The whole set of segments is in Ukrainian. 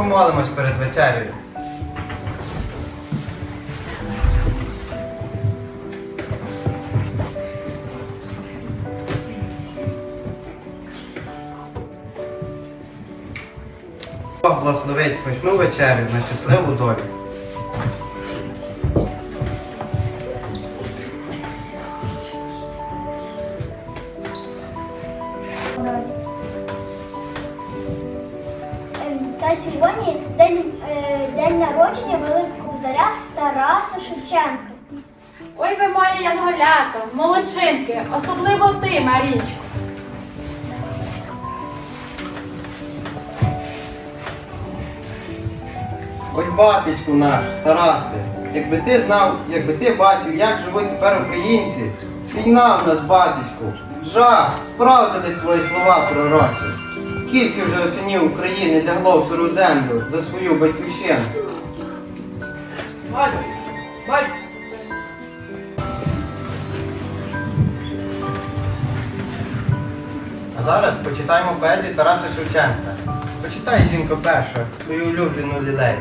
Помолимось перед вечерею. Бог благословить смачну вечерю на щасливу долю. Сьогодні день, е, день народження великого кобзаря Тараса Шевченка. Ой ви мої янголята, молодчинки, особливо ти, Марічко. Ой, батечку наш, Тарасе, якби ти знав, якби ти бачив, як живуть тепер українці, війна в нас, батечку, жах, справдились твої слова пророчі. Скільки вже осінів України лягло в сиру землю за свою батьківщину? Бать, бать. А зараз почитаємо поезію Тараса Шевченка. Почитай, жінко, перша, свою улюблену лілею.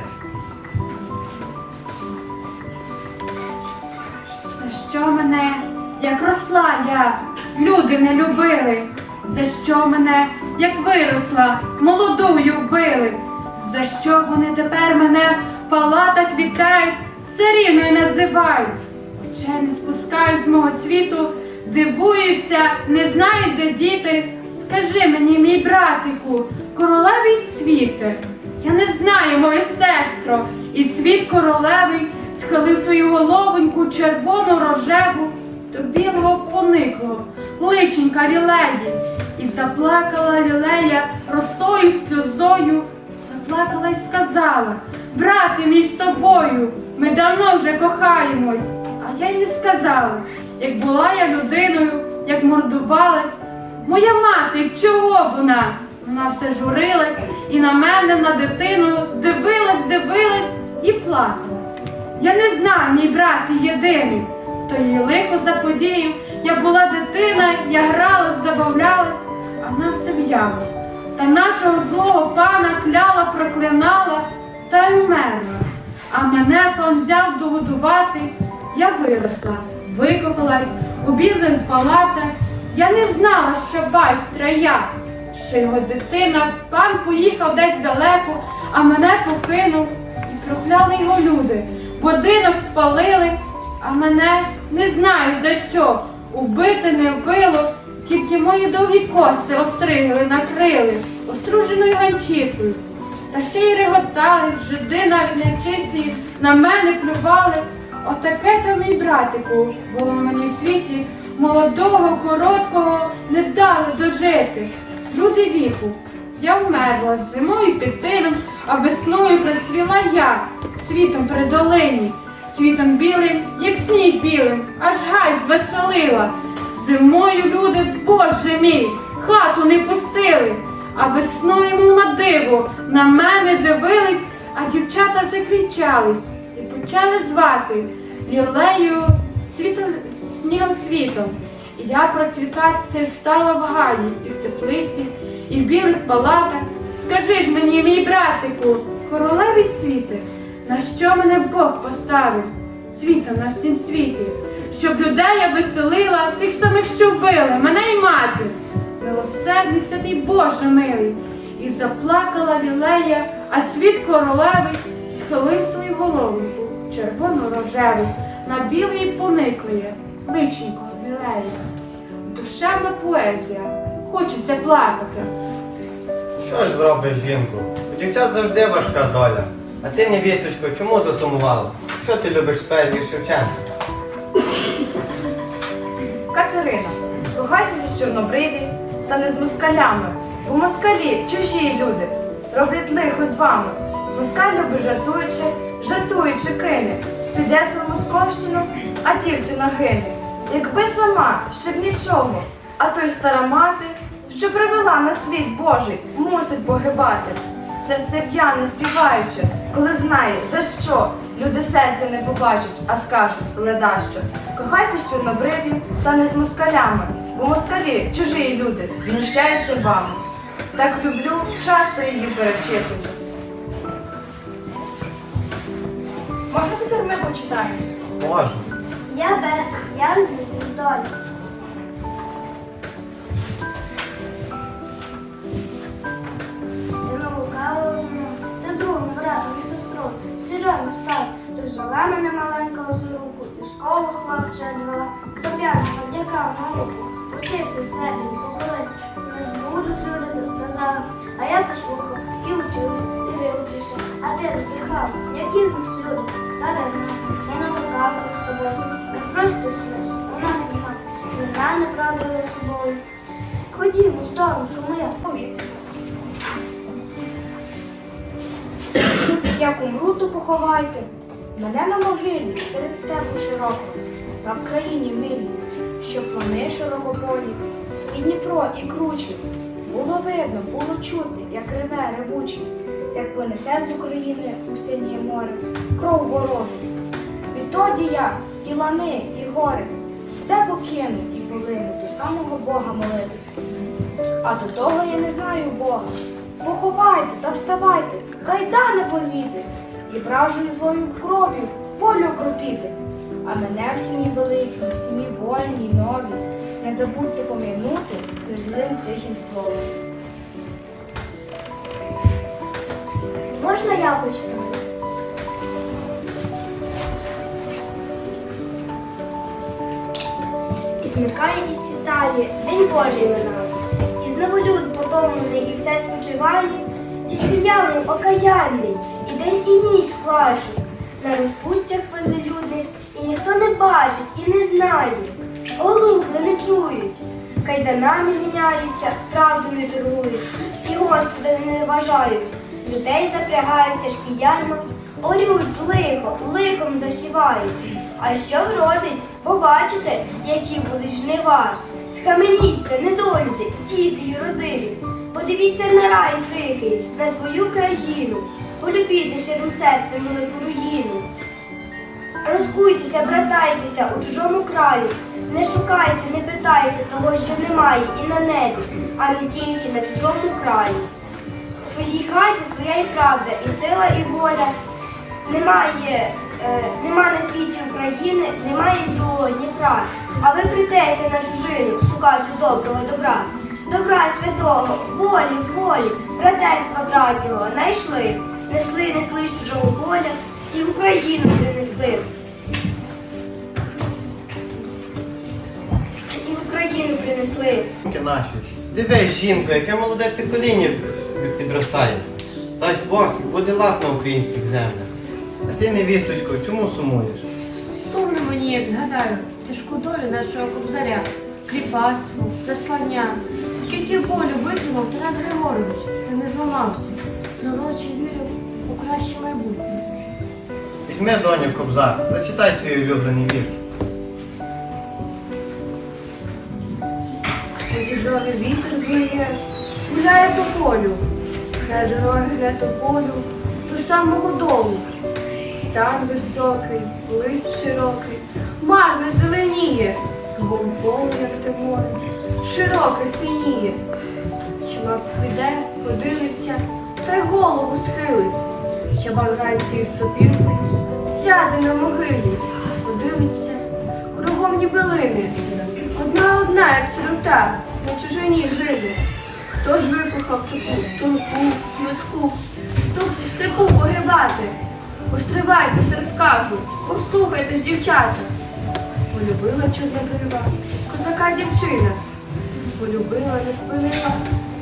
За що мене, як росла я, люди не любили? За що мене, як виросла, молодую били? За що вони тепер мене в палатах вітають, царівною називають? Очей не спускають з мого цвіту, дивуються, не знають, де діти. Скажи мені, мій братику, королевий цвіте. Я не знаю, моє сестро, і цвіт королевий схилив свою головоньку червону рожеву до білого поникло, личенька лілеї, і заплакала лілея росою сльозою, заплакала й сказала, брате мій з тобою, ми давно вже кохаємось. А я й не сказала, як була я людиною, як мордувалась. Моя мати, чого вона? Вона все журилась і на мене, на дитину дивилась, дивилась і плакала. Я не знаю, мій брат єдиний, то її лихо заподіяв. Я була дитина, я гралась, забавлялась, вона все в'яла. Та нашого злого пана кляла, проклинала та й вмерла. А мене пан взяв догодувати. Я виросла, викопалась у білих палатах. Я не знала, що байстра я, що його дитина, пан поїхав десь далеко, а мене покинув і прокляли його люди. Будинок спалили, а мене не знаю за що. Убити не вбило, тільки мої довгі коси остригли, накрили оструженою ганчіркою. Та ще й реготали, жиди навіть нечисті, на мене плювали. Отаке то мій братику було мені в світі, молодого, короткого не дали дожити. Люди віку, я вмерла зимою під тином, а весною процвіла я, цвітом при долині, цвітом білим, як сніг білим, аж гай звеселила. Зимою люди, Боже мій, хату не пустили, а весною, мов на диво, на мене дивились, а дівчата закричались і почали звати лілею цвіто, снігоцвітом. І я процвітати стала в гаї і в теплиці, і в білих палатах. Скажи ж мені, мій братику, королеві цвіти, на що мене Бог поставив? Світом на всім світі, щоб людей я веселила, тих самих, що вбили, мене й матір. Милосердний святий Боже милий, і заплакала лілея, а цвіт королевий схилив свою головоньку, червону рожеву, на білий пониклої, личенько лілея. Душевна поезія, хочеться плакати. Що ж зробиш, жінку? У дівчат завжди важка доля. А ти, невісточко, чому засумувала? Що ти любиш з Шевченка? Катерина, кохайтеся з чорнобриві та не з москалями, бо москалі чужі люди роблять лихо з вами. Москаль любить жартуючи, жартуючи кине, піде свою московщину, а дівчина гине. Якби сама ще б нічого, а то й стара мати, що привела на світ Божий, мусить погибати серце п'яне співаючи, коли знає, за що люди серця не побачать, а скажуть ледащо. Кохайте чорнобриві, та не з москалями, бо москалі чужі люди знущаються вами. Так люблю часто її перечитую. Можна тепер ми почитаємо? Можна. Я без, я люблю з. Братом і сестру, сіряно став, ти взяла мене маленького з руку, і хлопче два, Тоб'яна подяка на руку, учився в селі, побились, не збудуть люди, ти сказала, а я послухав, і учився, і вивчився, а ти збрехав, які з нас люди, та дарма, не лукавила з тобою, не просто світ, у нас нема, земля не правила собою. Ходімо, здоров'я, моя. Повітря. Як умру, то поховайте. Мене на могилі серед степу широко, на Вкраїні милі, що плани широкополі, і Дніпро, і кручі. Було видно, було чути, як реве ревучий, як понесе з України у синє море, кров ворожу. Відтоді я і лани, і гори, все покину і полину до самого Бога молитися. А до того я не знаю Бога. Поховайте та вставайте, кайда не порвіти, і вражою злою кров'ю волю окропіти. А мене в сім'ї великій, в сім'ї вольній, новій, не забудьте пом'янути злим тихим словом. Можна я почитаю? І змикає, і світає, день Божий минає. І знову люд потомлений, і все спочиває. Тільки я лим окаянний, і день, і ніч плачу. На розпуттях люди, і ніхто не бачить і не знає. Оглухли не чують. Кайданами міняються, правдою торгують, і Господа не вважають. Людей запрягають тяжкі ярма, орють лихо, лихом засівають. А що вродить, побачите, які будуть жнива. Схаменіться, недолюди, діти й родини. Подивіться на рай тихий, на свою країну. Полюбіть щирим серцем велику руїну. Розкуйтеся, братайтеся у чужому краю. Не шукайте, не питайте того, що немає і на небі, а не тільки на чужому краї. У своїй хаті своя і правда, і сила, і воля. Немає, е, нема на світі України, немає другого Дніпра. А ви притеся на чужину шукати доброго добра. Добра святого, волі, волі, братерства братнього знайшли, несли, несли з чужого поля і в Україну принесли. І в Україну принесли. Жінки наші. Дивись, жінко, яке молоде покоління підростає. Дасть Бог і буде лад на українських землях. А ти, невісточко, чому сумуєш? Сумно мені, як згадаю, тяжку долю нашого кобзаря, кріпацтво, заслання. Скільки болю витримав Тарас Григорович, та не зламався. Пророче вірив у краще майбутнє. Візьми доню кобзар, зачитай свої улюблені вірки. Діброві вітер виє, гуляє по полю, край дороги гне тополю до самого долу. Стан високий, лист широкий, марне зеленіє, кругом як те море, широке синіє. Чумак прийде, подивиться, та й голову схилить. Чабан вранці із сопілкою, сяде на могилі, подивиться, кругом ніби лине. Одна одна, як сирота, на чужині жили. Хто ж викохав таку тонку, смичку, ступ в степу погибати? Постривайтеся, розкажу, послухайте ж, дівчата. Полюбила чорнобрива, козака дівчина. Полюбила, не спинила,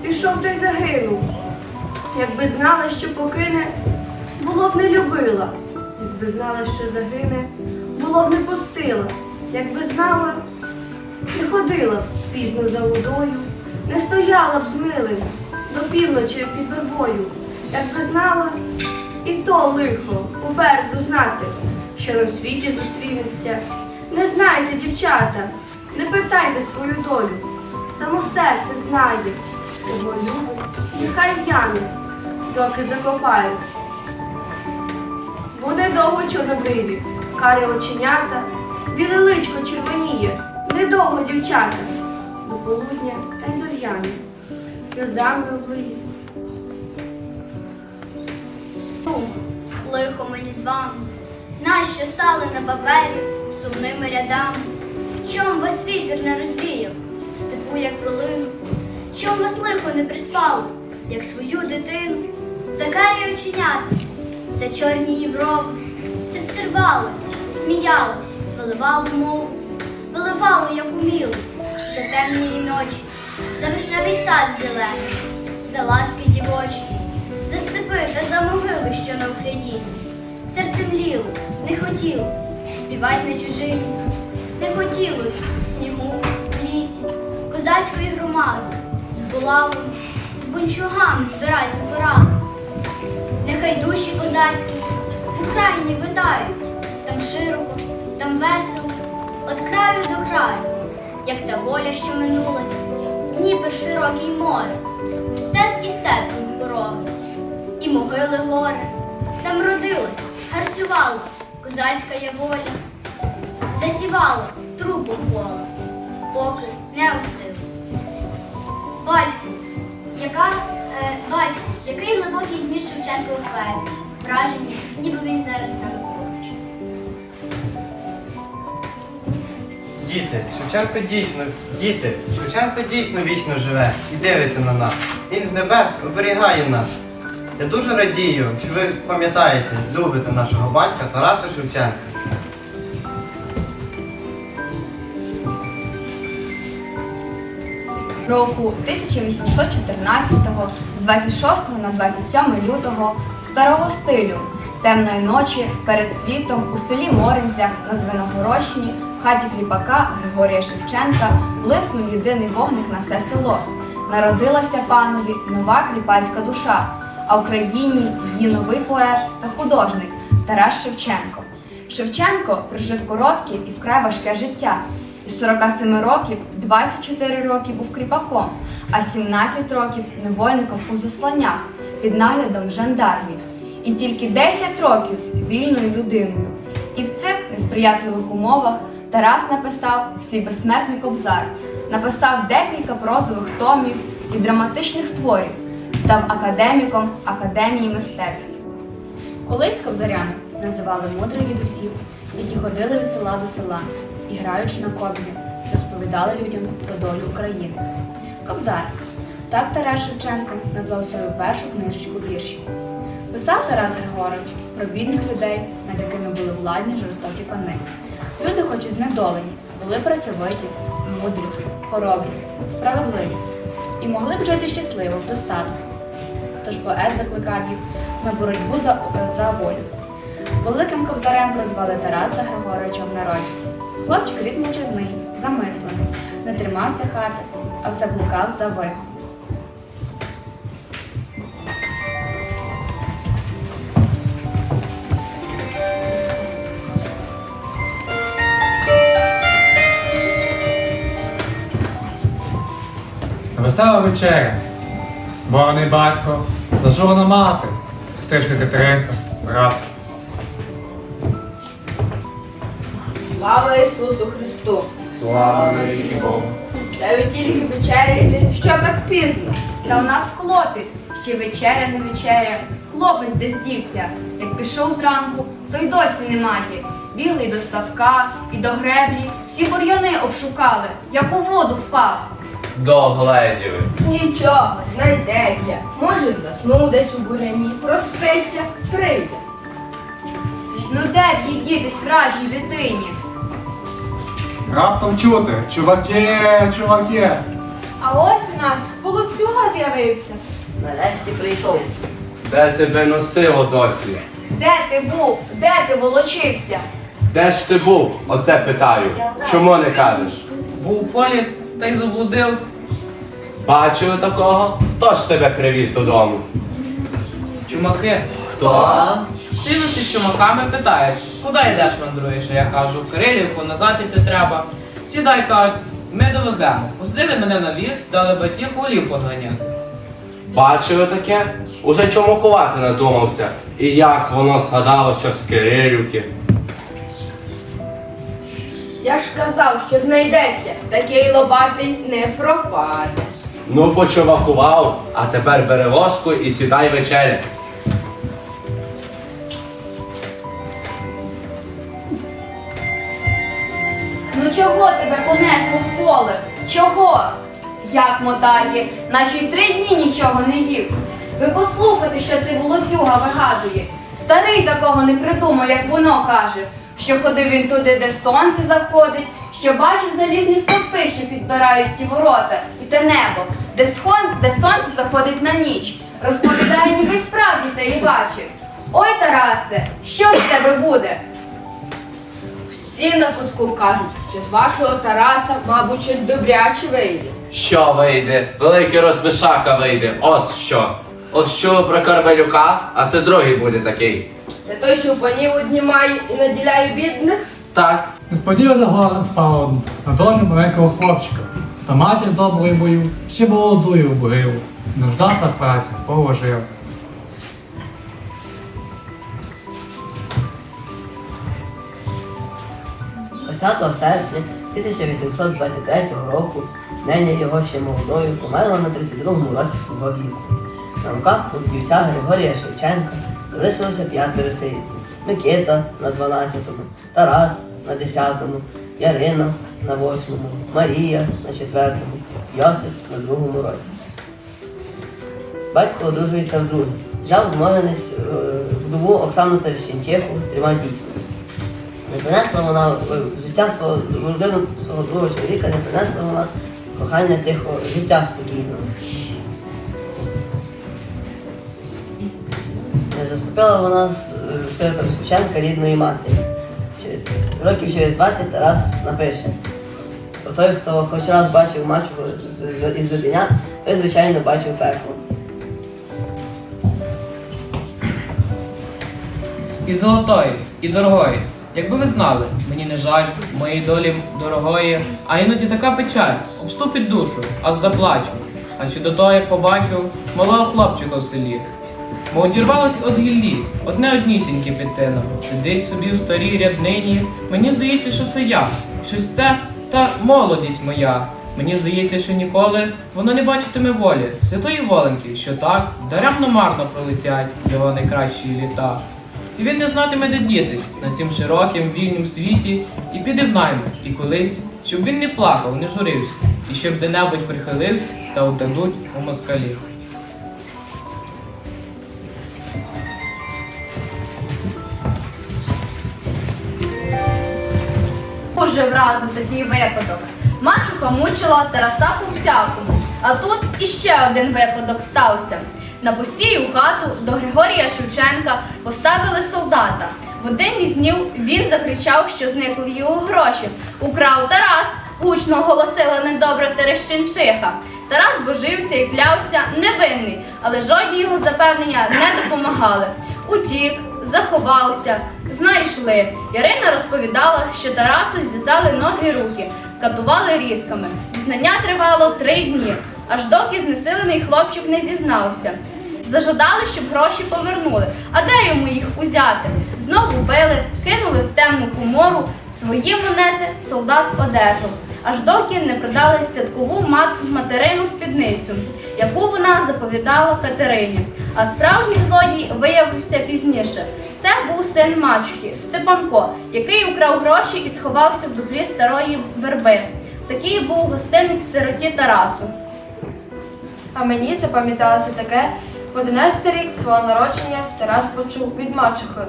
пішов та й загинув. Якби знала, що покине, було б не любила. Якби знала, що загине, було б не пустила. Якби знала, не ходила б пізно за водою, не стояла б з милим до півночі під вербою. Якби знала, і то лихо попереду знати, що на світі зустрінеться. Не знайте, дівчата, не питайте свою долю. Само серце знає, кого любить, нехай в'яне, доки закопають. Буде довго чорнобриві, карі оченята, біле личко червоніє, недовго дівчата, до полудня та й зоряне, сльозами облиз. Лихо мені з вами, нащо стали на папері сумними рядами? Чом вас вітер не розвіяв, в степу, як пролину? Чом вас лихо не приспало, як свою дитину? За карі оченята, за чорні її брови, серце рвалось, сміялось, виливало мову, виливало, як уміло, за темні ночі, за вишневий сад зелений, за ласки дівочі, за степи та за могили, що на Україні. Серце мліло, не хотіло співать на чужині, не хотілось в снігу, в лісі, козацької громади, з булавами, з бунчугами збирать поради. Нехай душі козацькі в Україні витають, там широко, там весело, от краю до краю, як та воля, що минулась, ніби широкий море, степ і степ пороги, і могили гори, там родилась, гарцювала козацька я воля, засівала трупу поле, поки не остив. Батьку, яка, е, батьку, який глибокий зміст Шевченкових поезій, враження, ніби він зараз нами поруч. Діти, Шевченко дійсно, діти, Шевченко дійсно вічно живе і дивиться на нас. Він з небес оберігає нас. Я дуже радію, що ви пам'ятаєте, любите нашого батька Тараса Шевченка. року 1814 з 26 на 27 лютого старого стилю темної ночі перед світом у селі Моринцях на Звеногородщині в хаті кріпака Григорія Шевченка блиснув єдиний вогник на все село. Народилася панові нова кріпацька душа, а в країні її новий поет та художник Тарас Шевченко. Шевченко прожив коротке і вкрай важке життя. Із 47 років 24 роки був кріпаком, а 17 років невольником у засланнях під наглядом жандармів. І тільки 10 років вільною людиною. І в цих несприятливих умовах Тарас написав свій безсмертний кобзар, написав декілька прозових томів і драматичних творів, став академіком Академії мистецтв. Колись кобзаряни називали мудрих дідусів, які ходили від села до села і, граючи на кобзі, розповідали людям про долю України. Кобзар. Так Тарас Шевченко назвав свою першу книжечку віршів. Писав Тарас Григорович про бідних людей, над якими були владні жорстокі пани. Люди, хоч і знедолені, були працьовиті, мудрі, хоробрі, справедливі і могли б жити щасливо в достатку. Тож поет закликав їх на боротьбу за, за волю. Великим кобзарем прозвали Тараса Григоровича в народі. Хлопчик мовчазний, замислений, не тримався хати, а все блукав за вихом. Весела вечеря, зборний батько, зажурена мати, сестричка Катеринка, брат. Слава Ісусу Христу! Слава навіки Богу. Та ви тільки вечеряєте, що так пізно. Та у нас клопіт, ще вечеря не вечеря. Хлопець десь дівся. Як пішов зранку, то й досі немає. Бігли й до ставка, і до греблі, всі бур'яни обшукали, як у воду впав. Догледіли. Нічого, знайдеться. Може, заснув десь у буряні, проспиться, прийде. Ну де б їй дітись вражій дитині? Раптом чути, чуваки, чуваки. А ось і наш волоцюга з'явився. Де тебе носило досі? Де ти був? Де ти волочився? Де ж ти був? Оце питаю. Чому не кажеш? Був у полі та й заблудив. Бачили такого? Хто ж тебе привіз додому? Чумаки. Хто? Дивишся з чумаками питаєш, куди йдеш мандруєш? Я кажу, в Кирилівку, назад іти треба. Сідай, кажуть, ми довеземо. Посадили мене на віз, дали батіг голів поганяти. Бачили таке? Уже чумакувати надумався. І як воно згадало, що з Кирилівки. Я ж казав, що знайдеться, такий лобатий не пропаде. Ну, почувакував, а тепер бери воску і сідай вечеря. Ну чого тебе понесло в поле? Чого? Як мотає, наші три дні нічого не їв. Ви послухайте, що цей волоцюга вигадує. Старий такого не придумав, як воно каже що ходив він туди, де сонце заходить, що бачив залізні стовпи, що підбирають ті ворота, і те небо, де, сон, де сонце заходить на ніч. Розповідає, ніби справді те і бачив. Ой, Тарасе, що з тебе буде? Всі на кутку кажуть, що з вашого Тараса, мабуть, щось добряче вийде. Що вийде? Великий розбишака вийде. Ось що. Ось чули про Кармелюка, а це другий буде такий. Це той, що панів однімає і наділяє бідних. Так, Несподівано горем впав на долю маленького хлопчика. Та матір доброю бою, ще молодою вбрив. Нужда та праця положив. Десятого серпня 1823 року неня його ще молодою померла на 32-му році свого віку. На руках у дівця Григорія Шевченка залишилося п'ятеро синів. Микита на 12-му, Тарас на 10-му, Ярина на 8-му, Марія на 4-му, Йосип на 2-му році. Батько одружується вдруге. Взяв зможенець е, вдову Оксану Терещенчиху з трьома дітьми. Не принесла вона в життя свого родину свого другого чоловіка, не принесла вона кохання тихого життя спокійного. Не вона сиротом Шевченка рідної матері. Років через 20 Тарас напише. Той, хто хоч раз бачив з- із видення, той, звичайно, бачив пекло. І золотої, і дорогої. Якби ви знали, мені не жаль, моєї долі дорогої, а іноді така печаль, обступить душу, аж заплачу. А ще до того, як побачив малого хлопчика в селі. Мов одірвалось від гіллі, одне однісіньке підтино. Сидить собі в старій ряднині. Мені здається, що це я, щось це та молодість моя. Мені здається, що ніколи воно не бачитиме волі, святої воленьки, що так даремно марно пролетять його найкращі літа. І він не знатиме, де дітись на цім широкім вільнім світі, і піде в найми, і колись, щоб він не плакав, не журився, і щоб де-небудь прихилився та отдадуть у москалі. Уже вразив такий випадок. Мачуха мучила Тараса по всякому. А тут іще один випадок стався. На постій у хату до Григорія Шевченка поставили солдата. В один із днів він закричав, що зникли його гроші. Украв Тарас, гучно оголосила недобра Терещенчиха. Тарас божився і клявся невинний, але жодні його запевнення не допомагали. Утік, заховався, знайшли. Ірина розповідала, що Тарасу зв'язали ноги й руки, катували різками. Дізнання тривало три дні, аж доки знесилений хлопчик не зізнався. Зажадали, щоб гроші повернули. А де йому їх узяти? Знову били, кинули в темну комору, свої монети солдат одержав, аж доки не продали святкову мат- материну спідницю, яку вона заповідала Катерині. А справжній злодій виявився пізніше. Це був син мачухи Степанко, який украв гроші і сховався в дуплі старої верби. Такий був гостинець сироті Тарасу. А мені запам'яталося таке, в 11 рік свого народження Тарас почув від мачухи.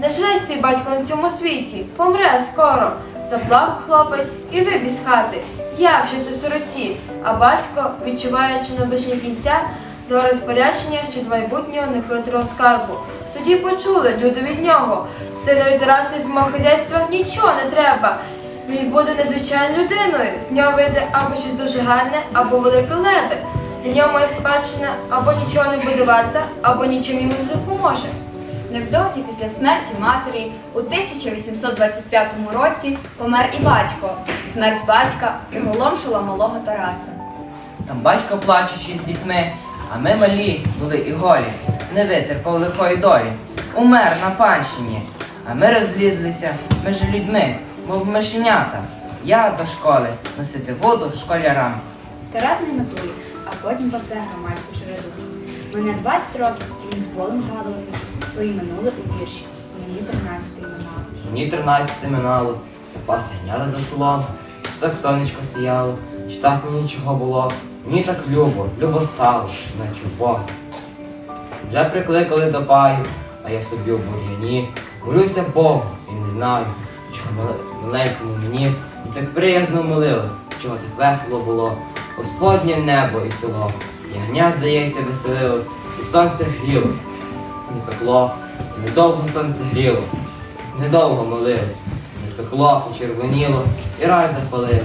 Не твій батько на цьому світі, помре скоро. Заплакав хлопець і вибіг з хати. Як жити сироті? А батько, відчуваючи на наближення кінця, до розпорядження щодо майбутнього нехитрого скарбу. Тоді почули люди від нього. Синові Тарасу з мого хазяйства нічого не треба. Він буде незвичайною людиною. З нього вийде або щось дуже гарне, або велике леде. Для нього моя спадщина або нічого не буде варта, або нічим йому не допоможе. Невдовзі після смерті матері у 1825 році помер і батько. Смерть батька приголомшила малого Тараса. Там батько плачучи з дітьми, а ми малі були і голі, не витерпав лихої долі. Умер на панщині, а ми розлізлися між людьми, мов мишенята. Я до школи носити воду школярам. Тарас не метує, а потім пасе громадську череду. Мене 20 років і він з болем згадувати свої минуле у вірші. Мені 13 минало. Мені 13 минало, пас ганяли за селом, чи так сонечко сіяло, чи так мені чого було. Мені так любо, любо стало, наче Бога. Вже прикликали до паю, а я собі в бур'яні. Молюся Богу і не знаю, чого маленькому мені і так приязно молилось, чого так весело було. Господнє небо і село. Ягня, здається, веселилось, і сонце гріло. Не пекло, недовго сонце гріло, недовго молилось, запекло, почервоніло, і рай запалило.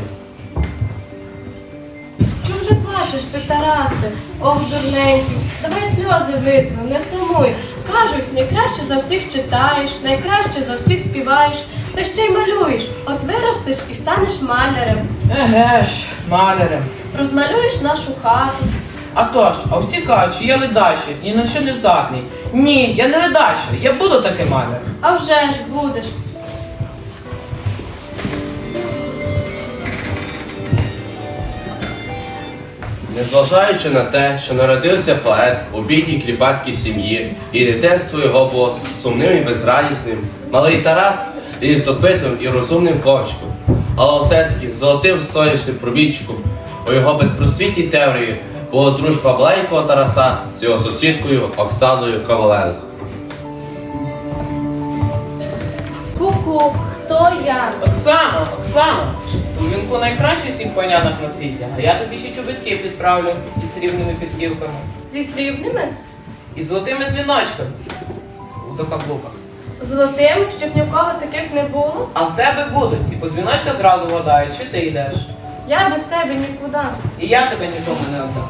Чому же плачеш ти, Тарасе? Ох, дурненький, давай сльози витру, не сумуй. Кажуть, найкраще за всіх читаєш, найкраще за всіх співаєш, та ще й малюєш. От виростеш і станеш малярем. Еге ж, малярем. Розмалюєш нашу хату. А тож, а всі кажуть, що я ледачий, ні на що не здатний. Ні, я не ледачий, я буду таким малярем. А вже ж будеш. Незважаючи на те, що народився поет у бідній кріпацькій сім'ї, і дитинство його було сумним і безрадісним, малий Тарас ріс допитим і розумним хлопчиком, але все-таки золотим сонячним пробійчиком у його безпросвітній теорії була дружба маленького Тараса з його сусідкою Оксаною Коваленко. Ку-ку, хто я? Оксана, Оксана, ту вінку найкращий всіх панянок на світі, а я тобі ще чобітки підправлю із срібними підківками, Зі срібними? і золотими дзвіночками у каблуках. Золотим, щоб ні в кого таких не було? А в тебе будуть, і по дзвіночка зразу вгадають, чи ти йдеш. Я без тебе нікуди. І я тебе нікому не віддам.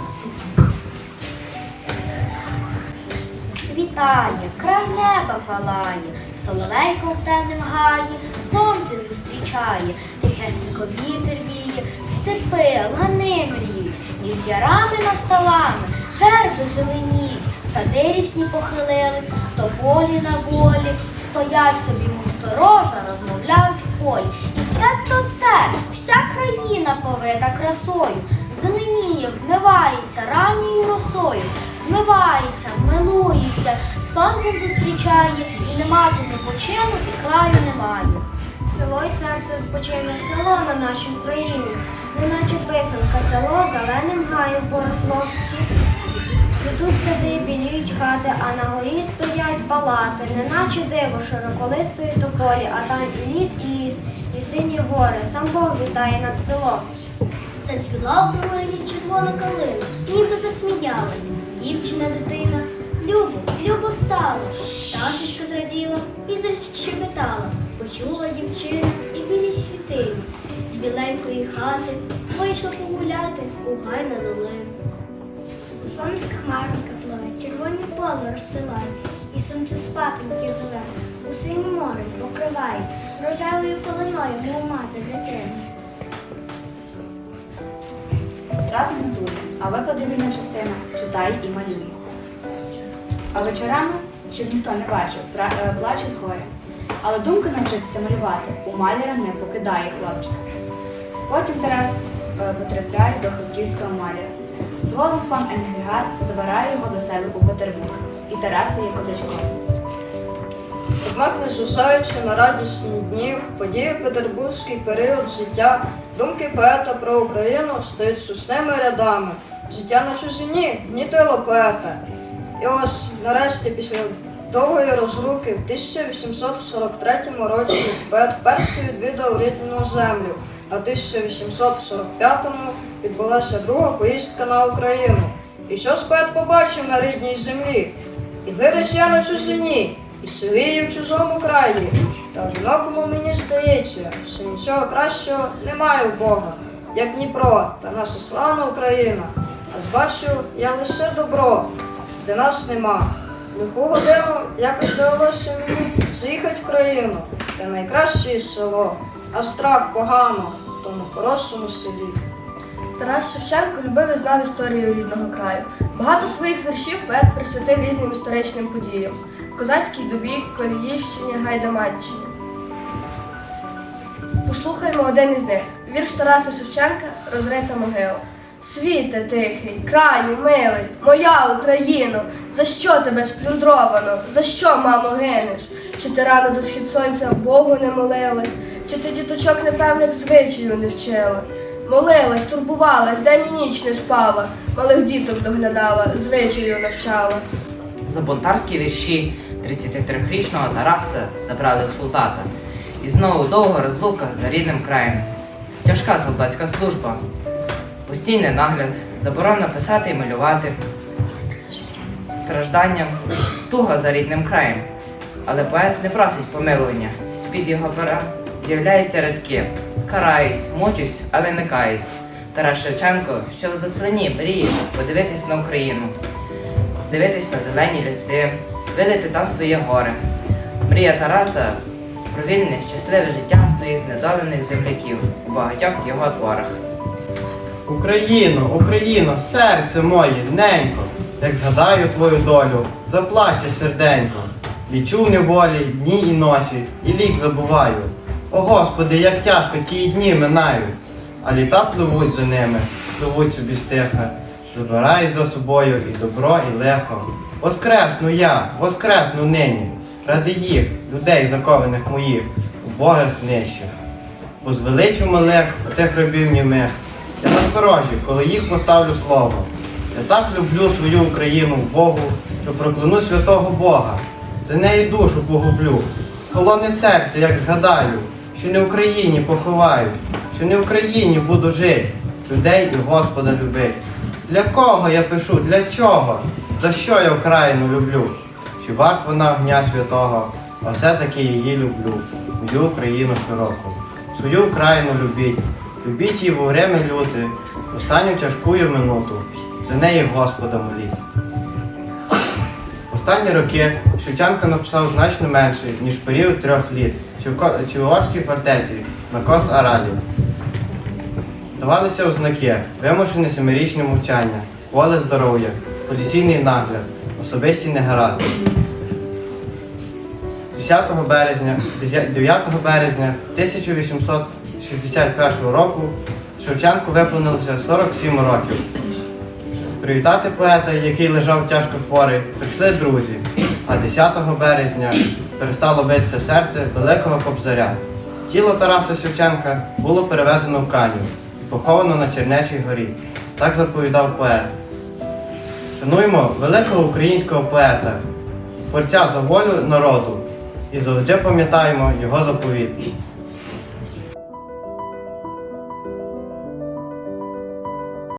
Світає, край неба палає, соловейко в темнім гаї, сонце зустрічає, тихесенько вітер віє, степи, лани мріють, ніж ярами на столами, верби зеленіють, сади рісні похилились, тополі на волі, стоять собі, сторожа, розмовляють в полі. І все то те, вся країна повита красою, зеленіє, вмивається ранньою росою, вмивається, милується, сонцем зустрічає, і нема тут відпочину, і краю немає. Село і серце відпочине, село на нашій Україні, неначе писанка, село зеленим гаєм поросло. Цвітуть сади, біліють хати, а на горі стоять палати, неначе диво широколистої тополі, а там і ліс, і ліс, і сині гори, сам Бог вітає над селом. Зацвіла в долині червона калина, ніби засміялась. Дівчина дитина, любо, любо стало. Пташечка зраділа і защебетала. Почула дівчина і білі світині. З біленької хати вийшла погуляти у гай на долину. Сонце хмаринка пливе, червоні поле розстилає, і сонце спатоньки зеле, у синє море покриває, рожевою колоною, мов мати дитину. Раз не дуже, а випаде вільна частина, читай і малюй. А вечорами, щоб ніхто не бачив, е, плаче з горя. Але думки навчитися малювати у маляра не покидає хлопчика. Потім Тарас е, потрапляє до Харківського маляра. Згодом пан Енгельгар забирає його до себе у Петербург, і Тарас стає козачком. Однак, незважаючи на радісні дні, події петербурзький період життя, думки поета про Україну стають сушними рядами. Життя на чужині гнітило поета. І ось, нарешті, після довгої розлуки, в 1843 році поет вперше відвідав рідну землю, а в 1845-му відбулася друга поїздка на Україну. І що ж побачив на рідній землі? І виріс я на чужині, і сивію в чужому краї. Та одинокому мені здається, що нічого кращого немає в Бога, як Дніпро та наша славна Україна. Аж бачу я лише добро, де нас нема. Лиху годину якось довелося мені заїхати в країну, де найкраще село, а страх погано в тому хорошому селі. Тарас Шевченко любив і знав історію рідного краю. Багато своїх віршів поет присвятив різним історичним подіям козацькій добі, Коліївщині, Гайдамаччині. Послухаймо один із них. Вірш Тараса Шевченка Розрита могила. Світе тихий, краю милий, моя Україно, за що тебе сплюндровано, за що, мамо, гинеш? Чи ти рано до схід сонця Богу не молилась? Чи ти діточок непевних звичаїв не вчила? Молилась, турбувалась, день і ніч не спала, малих діток доглядала, звичаїв навчала. За бунтарські вірші 33-річного Тараса забрали солдата. І знову довга розлука за рідним краєм. Тяжка солдатська служба, постійний нагляд, заборона писати і малювати, стражданням, туга за рідним краєм. Але поет не просить помилування. З-під його пера з'являються рядки. Караюсь, мучусь, але не каюсь. Тарас Шевченко, що в заслані мріє подивитись на Україну дивитись на зелені ліси, видати там своє горе. Мрія Тараса про вільне, щасливе життя своїх знедолених земляків у багатьох його творах. Україно, Україно, серце моє, ненько, як згадаю твою долю, заплаче серденько. Відчув неволі дні і ночі, і лік забуваю. О Господи, як тяжко ті дні минають, а літа пливуть за ними, пливуть собі стиха, забирають за собою і добро, і лехо. Воскресну я, воскресну нині, ради їх, людей закованих моїх, убогих нищих. Возвеличу малих отих рабів німих. Я насторожі, коли їх поставлю слово. Я так люблю свою Україну, Богу, що прокляну святого Бога. За неї душу погублю. Холоне серце, як згадаю, що не в Україні поховаю, що не в Україні буду жити, людей і Господа любити. Для кого я пишу? Для чого? За що я Україну люблю? Чи варт вона огня святого, а все-таки її люблю, мою Україну широку. Свою Україну любіть, любіть її во время люте, останню тяжкую минуту, за неї Господа моліть. Останні роки Шевченко написав значно менше, ніж період трьох літ в Чивоській фортеці на кост Аралі. Давалися ознаки, вимушене семирічне мовчання, поле здоров'я, поліційний нагляд, особисті негаразди. 10 березня, 9 березня 1861 року Шевченку виповнилося 47 років. Привітати поета, який лежав тяжко хворий, прийшли друзі, а 10 березня перестало битися серце великого кобзаря. Тіло Тараса Шевченка було перевезено в Канів і поховано на Чернечій горі. Так заповідав поет. Шануємо великого українського поета, борця за волю народу і завжди пам'ятаємо його заповіт.